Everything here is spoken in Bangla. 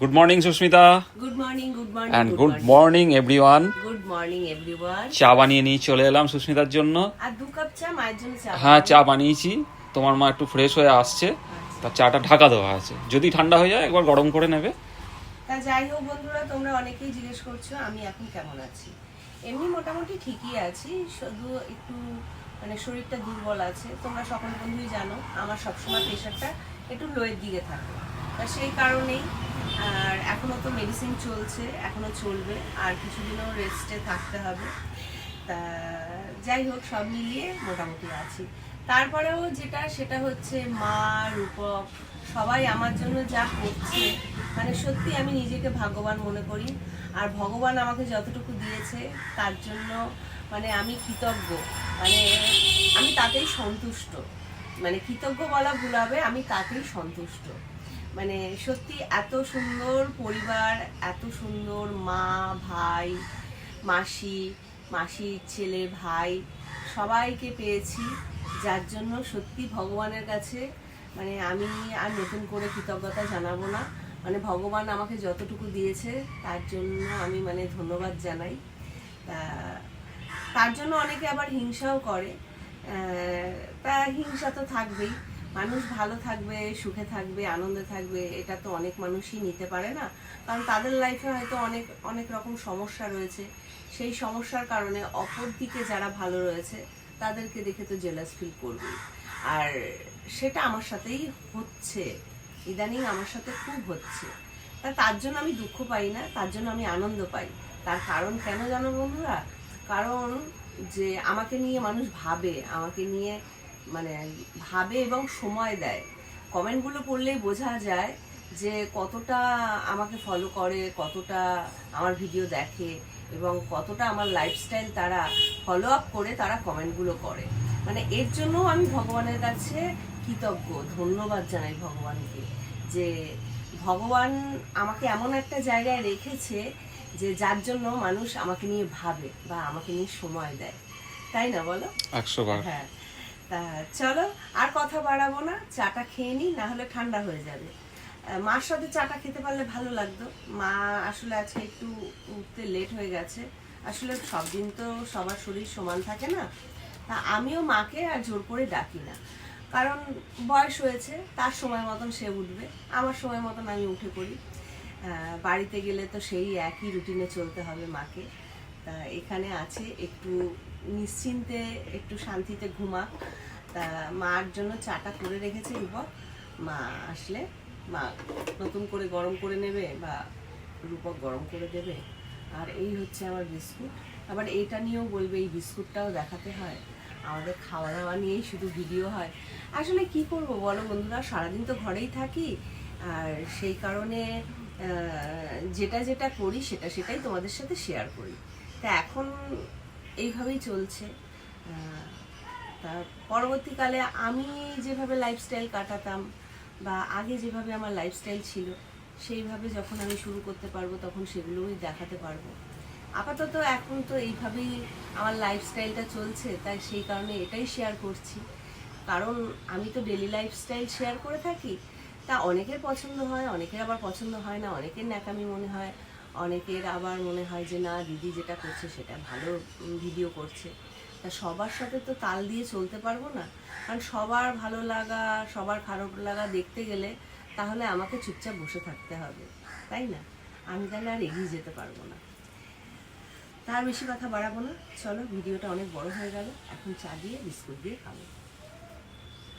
Good morning Susmita good morning good morning and good morning everyone good morning everyone চা বানিয়ে নিয়ে চলে এলাম সুস্মিতার জন্য। আর দু কাপ চা মায়ের জন্য চা হ্যাঁ চা বানিয়েছি। তোমার মা একটু ফ্রেশ হয়ে আসছে। তার চাটা ঢাকা দেওয়া আছে। যদি ঠান্ডা হয়ে যায় একবার গরম করে নেবে। তা যাই হোক বন্ধুরা তোমরা অনেকেই জিজ্ঞেস করছ আমি এখন কেমন আছি? এমনি মোটামুটি ঠিকই আছি শুধু একটু মানে শরীরটা দুর্বল আছে। তোমরা সকল বন্ধুই জানো আমার সবসময় প্রেশারটা একটু লোয়ের দিকে থাকে। তা সেই কারণেই আর এখনও তো মেডিসিন চলছে, এখনও চলবে, আর কিছুদিনও রেস্টে থাকতে হবে। তা যাই হোক, সব মিলিয়ে মোটামুটি আছি। তারপরেও যেটা, সেটা হচ্ছে মা, রূপক, সবাই আমার জন্য যা করছে মানে সত্যি আমি নিজেকে ভাগ্যবান মনে করি। আর ভগবান আমাকে যতটুকু দিয়েছে, তার জন্য মানে আমি কৃতজ্ঞ। মানে আমি তাতেই সন্তুষ্ট। মানে কৃতজ্ঞ বলা ভুল হবে, আমি তাতেই সন্তুষ্ট। মানে সত্যি এত সুন্দর পরিবার, এত সুন্দর মা, ভাই, মাসি মাসির ছেলে, ভাই, সবাইকে পেয়েছি। যার জন্য সত্যি ভগবানের কাছে মানে আমি আর নতুন করে কৃতজ্ঞতা জানাব না। মানে ভগবান আমাকে যতটুকু দিয়েছে, তার জন্য আমি মানে ধন্যবাদ জানাই। তার জন্য অনেকে আবার হিংসাও করে। তা হিংসা তো থাকবেই। মানুষ ভালো থাকবে, সুখে থাকবে, আনন্দে থাকবে, এটা তো অনেক মানুষই নিতে পারে না। কারণ তাদের লাইফে হয়তো অনেক অনেক রকম সমস্যা রয়েছে। সেই সমস্যার কারণে অপর দিকে যারা ভালো রয়েছে, তাদেরকে দেখে তো জেলাস ফিল করবে আর সেটা আমার সাথেই হচ্ছে। ইদানিং আমার সাথে খুব হচ্ছে। তা তার জন্য আমি দুঃখ পাই না, তার জন্য আমি আনন্দ পাই। তার কারণ কেন জানো বন্ধুরা? কারণ যে আমাকে নিয়ে মানুষ ভাবে, আমাকে নিয়ে মানে ভাবে এবং সময় দেয়। কমেন্টগুলো পড়লেই বোঝা যায় যে কতটা আমাকে ফলো করে কতটা আমার ভিডিও দেখে এবং কতটা আমার লাইফস্টাইল তারা ফলো আপ করে তারা কমেন্টগুলো করে। মানে এর জন্য আমি ভগবানের কাছে কৃতজ্ঞ ধন্যবাদ জানাই ভগবানকে যে ভগবান আমাকে এমন একটা জায়গায় রেখেছে যে যার জন্য মানুষ আমাকে নিয়ে ভাবে বা আমাকে নিয়ে সময় দেয়। তাই না বলো? একশো হ্যাঁ। তা চলো আর কথা বাড়াবো না, চাটা খেয়ে নিই না হলে ঠান্ডা হয়ে যাবে। মার সাথে চাটা খেতে পারলে ভালো লাগতো। মা আসলে আজকে একটু উঠতে লেট হয়ে গেছে। আসলে সব দিন তো সবার শরীর সমান থাকে না। তা আমিও মাকে আর জোর করে ডাকি না। কারণ বয়স হয়েছে, তার সময় মতন সে উঠবে। আমার সময় মতন আমি উঠে পড়ি। বাড়িতে গেলে তো সেই একই রুটিনে চলতে হবে মাকে। তা এখানে আছে, একটু নিশ্চিন্তে, একটু শান্তিতে ঘুমা তা মার জন্য চাটা করে রেখেছে রূপক। মা আসলে, মা নতুন করে গরম করে নেবে বা রূপক গরম করে দেবে। আর এই হচ্ছে আমার বিস্কুট। আবার এইটা নিয়েও বলবে, এই বিস্কুটটাও দেখাতে হয়। আমাদের খাওয়া দাওয়া নিয়েই শুধু ভিডিও হয়। আসলে কি করব বলো বন্ধুরা? সারাদিন তো ঘরেই থাকি। আর সেই কারণে যেটা যেটা করি, সেটা সেটাই তোমাদের সাথে শেয়ার করি। তা এখন এইভাবেই চলছে। আহ, তা পরবর্তীকালে আমি যেভাবে লাইফস্টাইল কাটাতাম বা আগে যেভাবে আমার লাইফস্টাইল ছিল সেইভাবে যখন আমি শুরু করতে পারব তখন সেগুলোই দেখাতে পারব। আপাতত এখন তো এইভাবেই আমার লাইফস্টাইলটা চলছে তাই সেই কারণে এটাই শেয়ার করছি। কারণ আমি তো ডেলি লাইফস্টাইল শেয়ার করে থাকি। তা অনেকের পছন্দ হয় অনেকের আবার পছন্দ হয় না অনেকের ন্যাকামি মনে হয়। অনেকের আবার মনে হয় যে, না, দিদি যেটা করছে সেটা ভালো ভিডিও করছে। তা সবার সাথে তো তাল দিয়ে চলতে পারব না। কারণ সবার ভালো লাগা, সবার খারাপ লাগা দেখতে গেলে তাহলে আমাকে চুপচাপ বসে থাকতে হবে, তাই না? আমি তাহলে আর এগিয়ে যেতে পারব না। তার বেশি কথা বাড়াবো না। চলো ভিডিওটা অনেক বড় হয়ে গেল। এখন চা দিয়ে, বিস্কুট দিয়ে খাব।